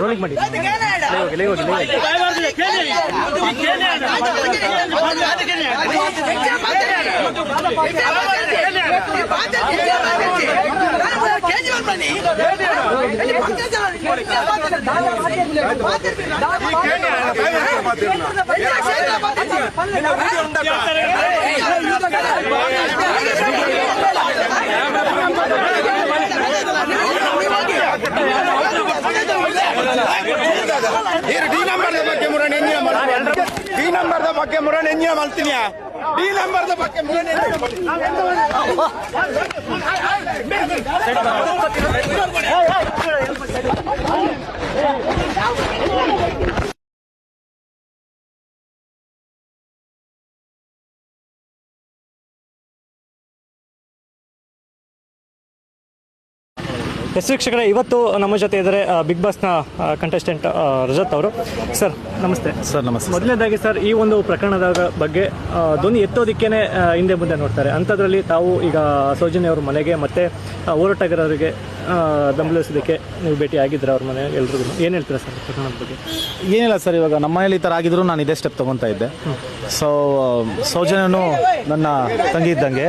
Rolling ಮಾಡಿ ಏನು D ನಂಬರ್ದ ಬಗ್ಗೆ ಮುರ ನೆನ್ನಿಯ ಡಿ ನಂಬರ್ದ ಬಗ್ಗೆ ಮುರ ನೆನ್ನಿಯ ಮಲ್ತಿನಿಯ ಡಿ ನಂಬರ್ದ ಬಗ್ಗೆ ಮುರ ನೆನ್ನಿಯ ಎಸ್ ವೀಕ್ಷಕರೇ ಇವತ್ತು ನಮ್ಮ ಜೊತೆ ಇದ್ದಾರೆ ಬಿಗ್ ಬಾಸ್ನ ಕಂಟೆಸ್ಟೆಂಟ್ ರಜತ್ ಅವರು. ಸರ್ ನಮಸ್ತೆ. ಸರ್ ನಮಸ್ತೆ ಮೊದಲನೇದಾಗಿ ಸರ್ ಈ ಒಂದು ಪ್ರಕರಣದ ಬಗ್ಗೆ ಧ್ವನಿ ಎತ್ತೋದಿಕ್ಕೇನೆ ಹಿಂದೆ ಮುಂದೆ ನೋಡ್ತಾರೆ. ಅಂಥದ್ರಲ್ಲಿ ತಾವು ಈಗ ಸೌಜನ್ಯ ಅವ್ರ ಮನೆಗೆ ಮತ್ತೆ ಹೋರಾಟಗಾರರಿಗೆ ದಂಬಲಿಸೋದಕ್ಕೆ ಬೆಂಬಲಿಸೋದಕ್ಕೆ ನೀವು ಭೇಟಿ ಆಗಿದ್ರೆ ಅವ್ರ ಮನೆ ಎಲ್ರಿಗೂ? ಏನು ಹೇಳ್ತೀರಾ ಸರ್ ಪ್ರಕರಣದ ಬಗ್ಗೆ? ಏನಿಲ್ಲ ಸರ್ ಇವಾಗ ನಮ್ಮ ಮನೇಲಿ ಈ ಥರ ಆಗಿದ್ರು ನಾನು ಇದೇ ಸ್ಟೆಪ್ ತೊಗೊತಾ ಇದ್ದೆ. ಸೊ ಸೌಜನ್ಯನು ನನ್ನ ತಂಗಿ ಇದ್ದಂಗೆ.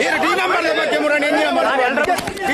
ಏನು ಡಿ ನಂಬರ್ದ ಬಗ್ಗೆ ಮುರ ನೆನ್ನಿಯ ಡಿ